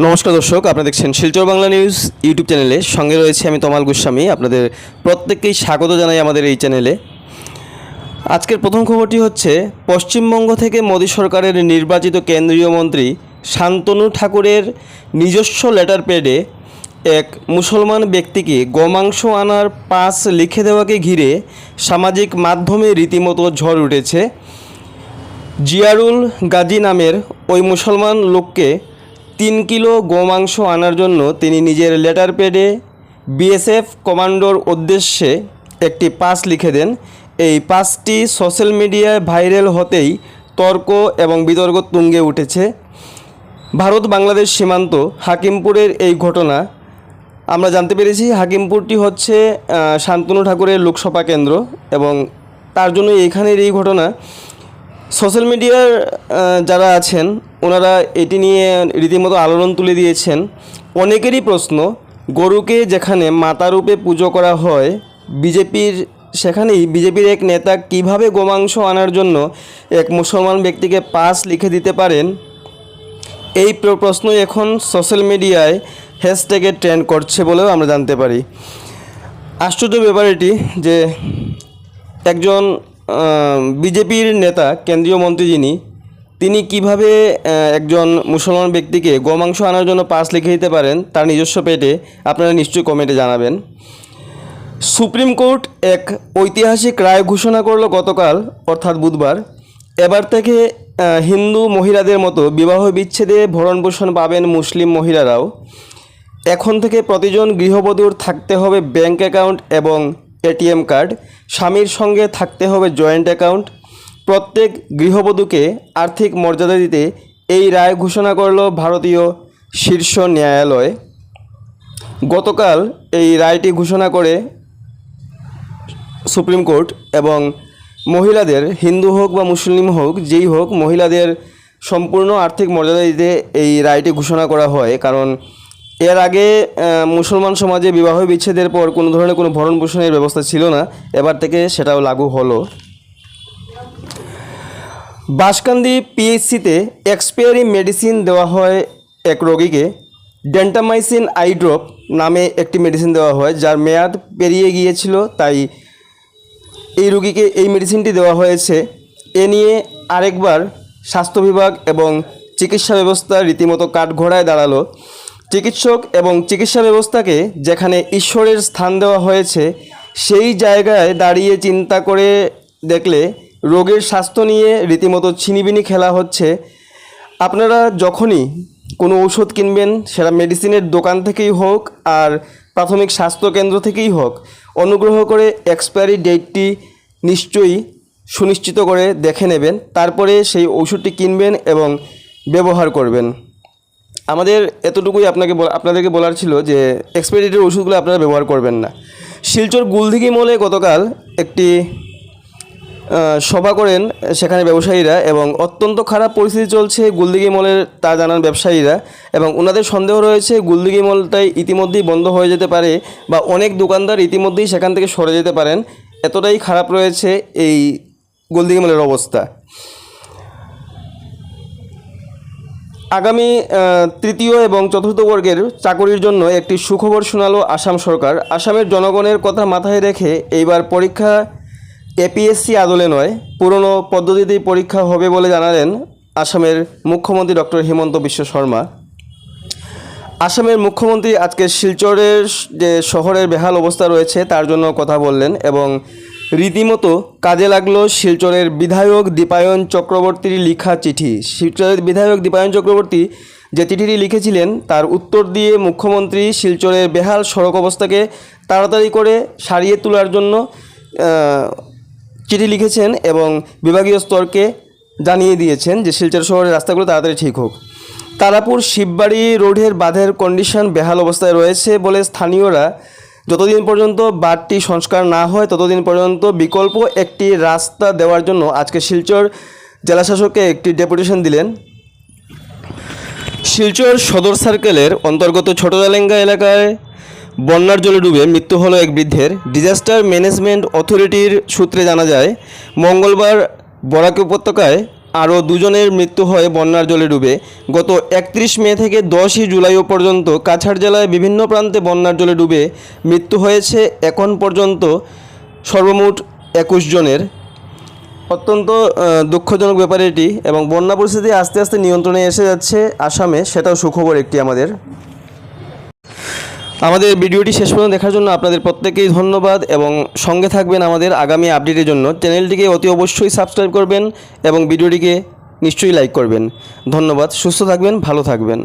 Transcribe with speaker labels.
Speaker 1: নমস্কার দর্শক, আপনারা দেখছেন শিলচর বাংলা নিউজ ইউটিউব চ্যানেলে। সঙ্গে রয়েছে আমি তমাল গোস্বামী, আপনাদের প্রত্যেককেই স্বাগত জানাই আমাদের এই চ্যানেলে। আজকের প্রথম খবরটি হচ্ছে, পশ্চিমবঙ্গ থেকে মোদী সরকারের নির্বাচিত কেন্দ্রীয় মন্ত্রী শান্তনু ঠাকুরের নিজস্ব লেটার প্যাডে এক মুসলমান ব্যক্তিকে গোমাংস আনার পাস লিখে দেওয়াকে ঘিরে সামাজিক মাধ্যমে রীতিমতো ঝড় উঠেছে। জিয়ারুল গাজী নামের ওই মুসলমান লোককে তিন কিলো গোমাংস আনার জন্য তিনি নিজের লেটার প্যাডে বিএসএফ কমান্ডোর উদ্দেশ্যে একটি পাস লিখে দেন। এই পাসটি সোশ্যাল মিডিয়ায় ভাইরাল হতেই তর্ক এবং বিতর্ক তুঙ্গে উঠেছে। ভারত বাংলাদেশ সীমান্ত হাকিমপুরের এই ঘটনা, আমরা জানতে পেরেছি হাকিমপুরটি হচ্ছে শান্তনু ঠাকুরের লোকসভা কেন্দ্র এবং তার জন্য এইখানের এই ঘটনা। সোশ্যাল মিডিয়ার যারা আছেন ওনারা এটি নিয়ে রীতিমতো আলোড়ন তুলে দিয়েছেন। অনেকেরই প্রশ্ন, গরুকে যেখানে মাতারূপে পুজো করা হয়, বিজেপির সেখানেই বিজেপির এক নেতা কীভাবে গোমাংস আনার জন্য এক মুসলমান ব্যক্তিকে পাস লিখে দিতে পারেন? এই প্র- প্রশ্নই এখন সোশ্যাল মিডিয়ায় হ্যাশট্যাগে ট্রেন্ড করছে বলেও আমরা জানতে পারি। আশ্চর্য ব্যাপার এটি যে একজন বিজেপির নেতা, কেন্দ্রীয় মন্ত্রী যিনি তিনি কীভাবে একজন মুসলমান ব্যক্তিকে গোমাংস আনার জন্য পাস লিখে দিতে পারেন তার নিজস্ব পেটে, আপনারা নিশ্চয়ই কমেন্টে জানাবেন। সুপ্রিম কোর্ট এক ঐতিহাসিক রায় ঘোষণা করল গতকাল, অর্থাৎ বুধবার। এবার থেকে হিন্দু মহিলাদের মতো বিবাহ বিচ্ছেদে ভরণপোষণ পাবেন মুসলিম মহিলারাও। এখন থেকে প্রতিজন গৃহবধূর থাকতে হবে ব্যাংক অ্যাকাউন্ট এবং এটিএম কার্ড। স্বামীর সঙ্গে থাকতে হবে জয়েন্ট অ্যাকাউন্ট প্রত্যেক গৃহবধূকে আর্থিক মর্যাদা দিতে এই রায় ঘোষণা করল ভারতীয় শীর্ষ ন্যায়ালয়। গতকাল এই রায়টি ঘোষণা করে সুপ্রিম কোর্ট এবং মহিলাদের হিন্দু হোক বা মুসলিম হোক, যেই হোক, মহিলাদের সম্পূর্ণ আর্থিক মর্যাদা দিতে এই রায়টি ঘোষণা করা হয়। কারণ এর আগে মুসলমান সমাজে বিবাহ বিচ্ছেদের পর কোনো ধরনের কোনো ভরণ পোষণের ব্যবস্থা ছিল না। এবার থেকে সেটাও লাগু হলো। বাঁশকান্দি পিএইচসিতে এক্সপায়ারি মেডিসিন দেওয়া হয় এক রোগীকে। ডেন্টামাইসিন আই ড্রপ নামে একটি মেডিসিন দেওয়া হয়, যার মেয়াদ পেরিয়ে গিয়েছিল, তাই এই রোগীকে এই মেডিসিনটি দেওয়া হয়েছে। এ নিয়ে আরেকবার স্বাস্থ্য বিভাগ এবং চিকিৎসা ব্যবস্থা রীতিমতো কাঠঘোড়ায় দাঁড়াল। চিকিৎসক এবং চিকিৎসা ব্যবস্থাকে যেখানে ঈশ্বরের স্থান দেওয়া হয়েছে, সেই জায়গায় দাঁড়িয়ে চিন্তা করে দেখলে রোগের স্বাস্থ্য নিয়ে রীতিমতো ছিনিবিনি খেলা হচ্ছে। আপনারা যখনই কোনো ওষুধ কিনবেন, সেটা মেডিসিনের দোকান থেকেই হোক আর প্রাথমিক স্বাস্থ্য কেন্দ্র থেকেই হোক, অনুগ্রহ করে এক্সপায়ারি ডেটটি নিশ্চয়ই সুনিশ্চিত করে দেখে নেবেন, তারপরে সেই ওষুধটি কিনবেন এবং ব্যবহার করবেন। আমাদের এতটুকুই আপনাকে আপনাদেরকে বলার ছিল যে এক্সপায়ারি ডেটের ওষুধগুলো আপনারা ব্যবহার করবেন না। শিলচর গুলদিঘি মলে গতকাল একটি সভা করেন সেখানে ব্যবসায়ীরা এবং অত্যন্ত খারাপ পরিস্থিতি চলছে গুলদিগি মলের তা জানান ব্যবসায়ীরা এবং ওনাদের সন্দেহ রয়েছে গুলদিগি মলটাই ইতিমধ্যেই বন্ধ হয়ে যেতে পারে বা অনেক দোকানদার ইতিমধ্যেই সেখান থেকে সরে যেতে পারেন। এতটাই খারাপ রয়েছে এই গুলদিঘি মলের অবস্থা। আগামী তৃতীয় এবং চতুর্থ বর্গের চাকরির জন্য একটি সুখবর শোনালো আসাম সরকার। আসামের জনগণের কথা মাথায় রেখে এইবার পরীক্ষা এপিএসসি আদলে নয়, পুরনো পদ্ধতিতেই পরীক্ষা হবে বলে জানালেন আসামের মুখ্যমন্ত্রী ডক্টর হিমন্ত বিশ্ব শর্মা। আসামের মুখ্যমন্ত্রী আজকে শিলচরের যে শহরের বেহাল অবস্থা রয়েছে তার জন্য কথা বললেন এবং রীতিমতো কাজে লাগল শিলচরের বিধায়ক দীপায়ন চক্রবর্তীর লিখা চিঠি। শিলচরের বিধায়ক দীপায়ন চক্রবর্তী যে চিঠিটি লিখেছিলেন তার উত্তর দিয়ে মুখ্যমন্ত্রী শিলচরের বেহাল সড়ক অবস্থাকে তাড়াতাড়ি করে সারিয়ে তোলার জন্য চিঠি লিখেছেন এবং বিভাগীয় স্তরকে জানিয়ে দিয়েছেন যে শিলচর শহরের রাস্তাগুলো তাড়াতাড়ি ঠিক হোক। তারাপুর শিববাড়ি রোডের বাঁধের কন্ডিশন বেহাল অবস্থায় রয়েছে বলে স্থানীয়রা যতদিন পর্যন্ত বাঁধটি সংস্কার না হয়, ততদিন পর্যন্ত বিকল্প একটি রাস্তা দেওয়ার জন্য আজকে শিলচর জেলাশাসককে একটি ডেপুটেশন দিলেন। শিলচর সদর সার্কেলের অন্তর্গত ছোটদালেঙ্গা এলাকায় বন্যার জলে ডুবে মৃত্যু হলো এক বৃদ্ধের। ডিজাস্টার ম্যানেজমেন্ট অথরিটির সূত্রে জানা যায়, মঙ্গলবার বরাক উপত্যকায় আরও দুজনের মৃত্যু হয় বন্যার জলে ডুবে। গত একত্রিশ মে থেকে দশই জুলাইও পর্যন্ত কাছাড় জেলায় বিভিন্ন প্রান্তে বন্যার জলে ডুবে মৃত্যু হয়েছে এখন পর্যন্ত সর্বমোট একুশ জনের। অত্যন্ত দুঃখজনক ব্যাপার এটি এবং বন্যা পরিস্থিতি আস্তে আস্তে নিয়ন্ত্রণে এসে যাচ্ছে আসামে, সেটাও সুখবর একটি আমাদের। আমাদের ভিডিওটি শেষ পর্যন্ত দেখার জন্য আপনাদের প্রত্যেকেই ধন্যবাদ এবং সঙ্গে থাকবেন আমাদের আগামী আপডেটের জন্য। চ্যানেলটিকে অতি অবশ্যই সাবস্ক্রাইব করবেন এবং ভিডিওটিকে নিশ্চয়ই লাইক করবেন। ধন্যবাদ, সুস্থ থাকবেন, ভালো থাকবেন।